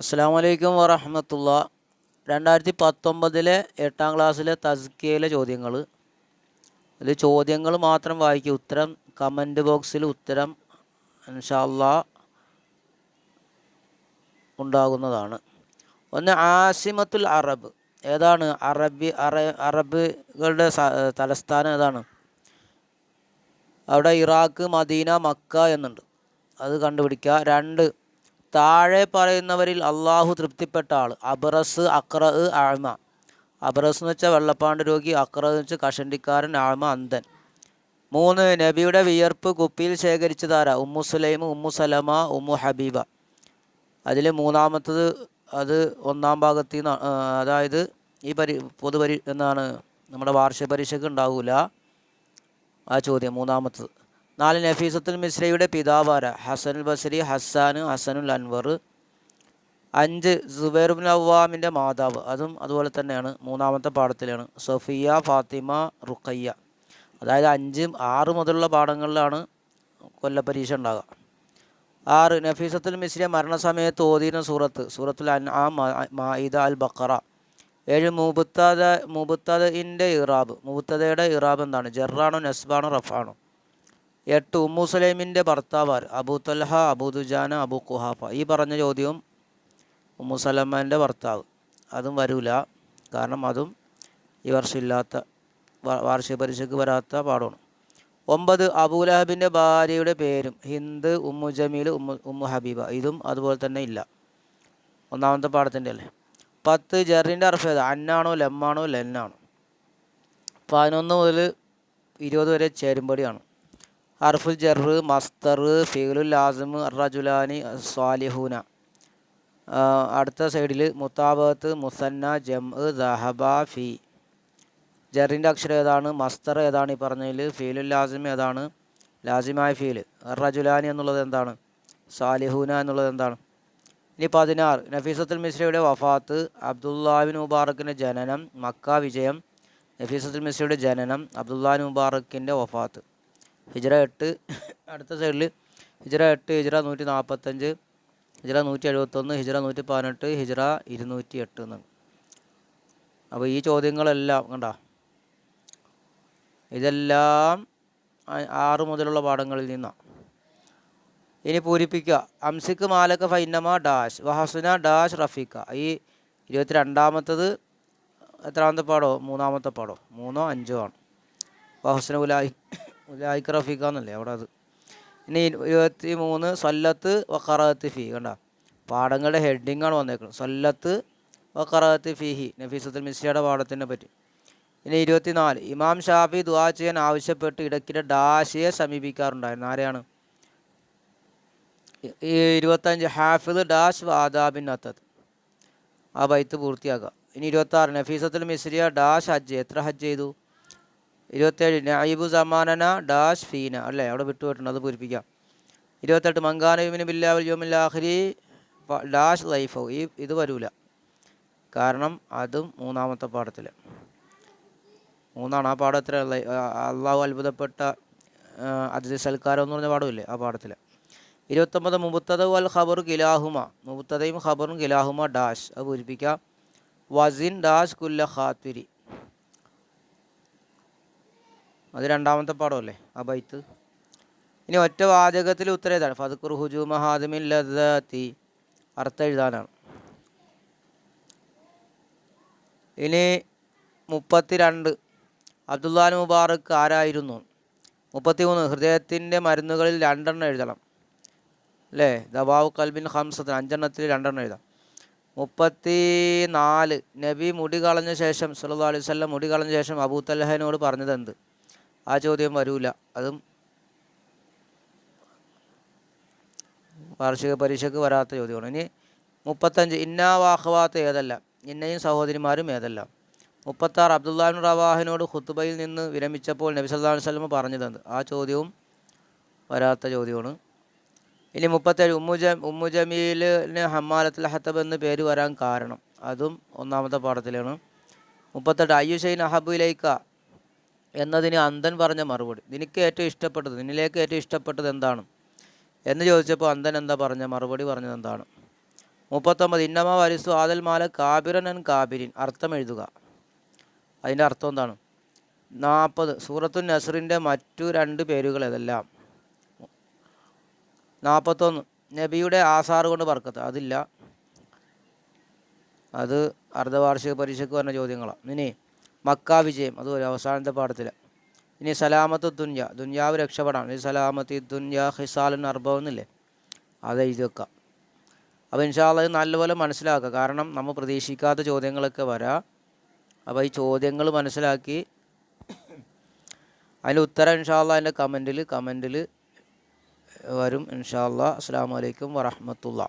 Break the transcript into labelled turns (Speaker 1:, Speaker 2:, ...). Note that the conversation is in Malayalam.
Speaker 1: അസ്സാം വലൈക്കും വറഹമത്തുള്ള. രണ്ടായിരത്തി പത്തൊമ്പതിലെ എട്ടാം ക്ലാസ്സിലെ തസ്കിയയിലെ ചോദ്യങ്ങൾ അതിൽ ചോദ്യങ്ങൾ മാത്രം വായിക്കുക ഉത്തരം കമന്റ് ബോക്സിൽ ഉത്തരം അൻഷാല്ല ഉണ്ടാകുന്നതാണ്. ഒന്ന് ആസിമത്തുൽ അറബ്. ഏതാണ്? അറബി അറ അറബുകളുടെ തലസ്ഥാനം ഏതാണ്? അവിടെ ഇറാഖ് മദീന മക്ക എന്നുണ്ട്. അത് കണ്ടുപിടിക്കുക. രണ്ട് താഴെ പറയുന്നവരിൽ അള്ളാഹു തൃപ്തിപ്പെട്ട ആൾ അബറസ് അക്ര ആഴ്മ അബ്രസ് എന്ന് വെച്ചാൽ വെള്ളപ്പാണ്ട് രോഗി അക്ര എന്ന് വെച്ചാൽ കഷണ്ടിക്കാരൻ ആഴ്മ അന്ധൻ. മൂന്ന് നബിയുടെ വിയർപ്പ് കുപ്പിയിൽ ശേഖരിച്ചതാരാ Umm Sulaym Umm Salama Umm Habiba. അതിൽ മൂന്നാമത്തത് അത് ഒന്നാം ഭാഗത്തിൽ നിന്ന് അതായത് ഈ പരി പൊതുപരി എന്നാണ് നമ്മുടെ വാർഷിക പരീക്ഷയ്ക്ക് ഉണ്ടാവില്ല ആ ചോദ്യം മൂന്നാമത്തത്. നാല് നഫീസത്തുൽ മിശ്രയുടെ പിതാവാര ഹസനുൽ ബസരി ഹസ്സാൻ ഹസനുൽ അൻവർ അഞ്ച് സുബൈറുബിൻ അവ്വാമിന്റെ മാതാവ്. അതും അതുപോലെ തന്നെയാണ് മൂന്നാമത്തെ പാഠത്തിലാണ്. സഫിയ ഫാത്തിമ റുഖയ്യ. അതായത് അഞ്ചും ആറ് മുതലുള്ള പാഠങ്ങളിലാണ് കൊല്ലപ്പരീക്ഷ ഉണ്ടാകുക ആറ് നഫീസത്തുൽ മിശ്രിയ മരണസമയത്ത് ഓതിന സൂറത്ത് സൂറത്തുൽ അൻ ആ മായിദ അൽ ബക്കറ ഏഴ് മുബുത്തദ മുബുത്തദ ഇന്റെ ഇറാബ്. മുബുത്തതയുടെ ഇറാബ് എന്താണ്? ജെറാണോ നസ്ബാണോ റഫാണോ? എട്ട് ഉമ്മു സുലൈമിന്റെ ഭർത്താവാർ Abu Talha Abu Dujana Abu Quhafa ഈ പറഞ്ഞ ചോദ്യവും ഉമ്മു സലമാന്റെ ഭർത്താവ്. അതും വരൂല. കാരണം അതും ഈ വർഷം ഇല്ലാത്ത വാ- വാർഷിക പരീക്ഷയ്ക്ക് വരാത്ത പാടാണ്. ഒമ്പത് അബൂലഹബിന്റെ ഭാര്യയുടെ പേരും. Hind Umm Jamil Umm Umm Habiba. ഇതും അതുപോലെ തന്നെ ഇല്ല. ഒന്നാമത്തെ പാഠത്തിന്റെ അല്ലേ? പത്ത് ജെറിന്റെ അർഫേത് അന്നാണോ ലെമ്മാണോ ലെന്നാണോ? പതിനൊന്ന് മുതൽ ഇരുപത് വരെ ചേരുമ്പടിയാണ് അർഫുൽ ജറ് മസ്തർ ഫീലുൽ ആസം അറജുലാനി സ്വാലിഹൂന അടുത്ത സൈഡിൽ മുത്താബത്ത് മുസന്ന ജം ദഹബ ഫി. ജറിന്റെ അക്ഷരം ഏതാണ്? മസ്തർ ഏതാണ് ഈ പറഞ്ഞതിൽ ഫീലുൽ ലാസിം ഏതാണ്? ലാസിമായ ഫീൽ റജുലാനി എന്നുള്ളത് എന്താണ്? സാലിഹൂന എന്നുള്ളത് എന്താണ്? ഇനി പതിനാറ്. നഫീസത്തുൽ മിശ്രയുടെ വഫാത്ത് അബ്ദുല്ലാബിൻ മുബാറക്കിന്റെ ജനനം മക്ക വിജയം നഫീസത്തുൽ മിശ്രയുടെ ജനനം അബ്ദുല്ലാബിൻ മുബാറക്കിന്റെ വഫാത്ത്. ഹിജ്റ എട്ട് അടുത്ത സൈഡിൽ ഹിജ്റ എട്ട് ഹിജ്റ നൂറ്റി നാൽപ്പത്തഞ്ച് ഹിജ്റ നൂറ്റി എഴുപത്തൊന്ന് ഹിജ്റ നൂറ്റി പതിനെട്ട് ഹിജ്റ ഇരുന്നൂറ്റി എട്ട് എന്ന്. അപ്പോൾ ഈ ചോദ്യങ്ങളെല്ലാം കണ്ട? ഇതെല്ലാം ആറ് മുതലുള്ള പാഠങ്ങളിൽ നിന്നാണ് ഇനി പൂരിപ്പിക്കുക. അംസിക്ക് മാലക്ക ഫൈനമ ഡാഷ്. വഹസുന ഡാഷ് റഫീക്ക. ഈ ഇരുപത്തി രണ്ടാമത്തത് എത്രാമത്തെ പാടോ മൂന്നാമത്തെ പാടോ മൂന്നോ അഞ്ചോ ആണ്. വഹസുന ഉലായി. ഉലായിക്ക് റഫീഖ എന്നല്ലേ അവിടെ അത്. ഇനി ഇരുപത്തി മൂന്ന് സല്ലത്ത് വക്കറത്ത് ഫി കണ്ട? പാഠങ്ങളുടെ ഹെഡിങ് ആണ് വന്നേക്കുന്നത് സല്ലത്ത് വക്കറത്ത് ഫിഹി നഫീസത്തുൽ മിസ്സിയുടെ പാഠത്തിനെ പറ്റി. ഇനി ഇരുപത്തിനാല് ഇമാം ഷാഫി ദുവാ ചെയ്യാൻ ആവശ്യപ്പെട്ട് ഇടയ്ക്കിടെ ഡാഷിയെ സമീപിക്കാറുണ്ടായിരുന്നു. ആരെയാണ്? ഇരുപത്തഞ്ച് ഹാഫിദ് ഡാഷ് വാദാബിൻ അത്തത്. ആ ബൈത്ത് പൂർത്തിയാക്കുക. ഇനി ഇരുപത്താറ് നഫീസത്തുൽ മിസ്രിയ ഡാഷ് ഹജ്ജ്. എത്ര ഹജ്ജ് ചെയ്തു? ഇരുപത്തേഴ് നൈബു സമാനന ഡാഷ് ഫീന. അല്ലേ? അവിടെ വിട്ടുപോയിട്ടുണ്ട്. അത് പൂരിപ്പിക്കാം. ഇരുപത്തെട്ട് മങ്കാനബിന് ബില്ലാവിൽ ജോമില്ലാഹരി ഡാഷ് ലൈഫോ. ഈ ഇത് വരൂല. കാരണം അതും മൂന്നാമത്തെ പാഠത്തിൽ മൂന്നാണ്. ആ പാഠത്തിൽ അള്ളാഹു അത്ഭുതപ്പെട്ട അതിഥി സൽക്കാരം എന്ന് പറഞ്ഞ പാഠമില്ലേ ആ പാഠത്തിൽ ഇരുപത്തൊമ്പത് മുബത്തത വൽ ഖബർ ഗിലാഹുമ മുബത്തതയും ഖബറും ഗിലാഹുമ ഡാഷ്. അത് പൂരിപ്പിക്കാം. വസിൻ ഡാഷ് കുല്ല ഖാത്തിരി അത് രണ്ടാമത്തെ പാഠമല്ലേ? ആ ബൈത്ത്. ഇനി ഒറ്റ വാചകത്തിൽ ഉത്തരം ഏതാണ് ഫതുക്കുർ ഹുജു മഹാദമി ലദ്ദാത്തി അർത്ഥം എഴുതാനാണ്. ഇനി മുപ്പത്തിരണ്ട്. അബ്ദുല്ലാൻ മുബാറക്ക് ആരായിരുന്നു? മുപ്പത്തിമൂന്ന്. ഹൃദയത്തിന്റെ മരുന്നുകളിൽ രണ്ടെണ്ണം എഴുതണം. അല്ലേ? ദബാവ് കൽബിൻ ഹംസത്തിന് അഞ്ചെണ്ണത്തിൽ രണ്ടെണ്ണം എഴുതാം. മുപ്പത്തി നാല് നബി മുടി കളഞ്ഞ ശേഷം സല്ലല്ലാഹു അലൈഹി മുടി കളഞ്ഞ ശേഷം അബൂ തലഹനോട് പറഞ്ഞത് എന്ത് ആ ചോദ്യം വരൂല. അതും വാർഷിക പരീക്ഷയ്ക്ക് വരാത്ത ചോദ്യമാണ്. ഇനി മുപ്പത്തഞ്ച് ഇന്നാ വാഹവാത്ത് ഏതല്ല? ഇന്നയും സഹോദരിമാരും ഏതല്ല? മുപ്പത്താറ് അബ്ദുല്ലാഹിൻ റവാഹിനോട് ഖുത്തുബയിൽ നിന്ന് വിരമിച്ചപ്പോൾ നബി സല്ലല്ലാഹു അലൈഹി പറഞ്ഞതെന്ന് പറഞ്ഞത് ആ ചോദ്യവും വരാത്ത ചോദ്യമാണ്. ഇനി മുപ്പത്തേഴ് ഉമ്മുജ ഉമ്മുജമീലിന് ഹമ്മാലത്തുൽ ഹത്തബ് എന്ന് പേര് വരാൻ കാരണം. അതും ഒന്നാമത്തെ പാഠത്തിലാണ്. മുപ്പത്തെട്ട് അയ്യുഷൈൻ അഹബുലൈക്ക എന്നതിന് അന്തൻ പറഞ്ഞ മറുപടി. നിനക്ക് ഏറ്റവും ഇഷ്ടപ്പെട്ടത് നിന്നിലേക്ക് ഏറ്റവും ഇഷ്ടപ്പെട്ടത് എന്താണ്? എന്ന് ചോദിച്ചപ്പോൾ അന്തൻ എന്താ പറഞ്ഞ? മറുപടി പറഞ്ഞത് എന്താണ്? മുപ്പത്തൊമ്പത് ഇന്നമ വരിസു ആദൽ മാല കാബിറൻ അൻ കാബിരിൻ. അർത്ഥം എഴുതുക. അതിന്റെ അർത്ഥം എന്താണ്? നാൽപ്പത് സൂറത്തു നസറിന്റെ മറ്റു രണ്ട് പേരുകൾ ഏതെല്ലാം? നാൽപ്പത്തൊന്ന് നബിയുടെ ആസാറ് കൊണ്ട് പറക്കത്ത്. അതില്ല. അത് അർദ്ധവാർഷിക പരീക്ഷയ്ക്ക് പറഞ്ഞ ചോദ്യങ്ങളാണ്. ഇനി മക്ക വിജയം അത് ഒരു അവസാനത്തെ പാഠത്തിൽ. ഇനി സലാമത്ത് ദുന്യ ദുന്യാവ് രക്ഷപ്പെടാം. ഇനി സലാമത്ത് ദുന്യ ഹിസാലൻ അർബവെന്നില്ലേ അത് എഴുതി വെക്കാം. അപ്പോൾ ഇൻഷാല്ല നല്ലപോലെ മനസ്സിലാക്കുക കാരണം നമ്മൾ പ്രതീക്ഷിക്കാത്ത ചോദ്യങ്ങളൊക്കെ വരാം. അപ്പോൾ ഈ ചോദ്യങ്ങൾ മനസ്സിലാക്കി അതിന്റെ ഉത്തരം ഇൻഷാല്ല അതിന്റെ കമന്റിൽ കമന്റിൽ വരും ഇൻഷാല്ല അസ്സാം വലൈക്കും വറഹമത്തുള്ള.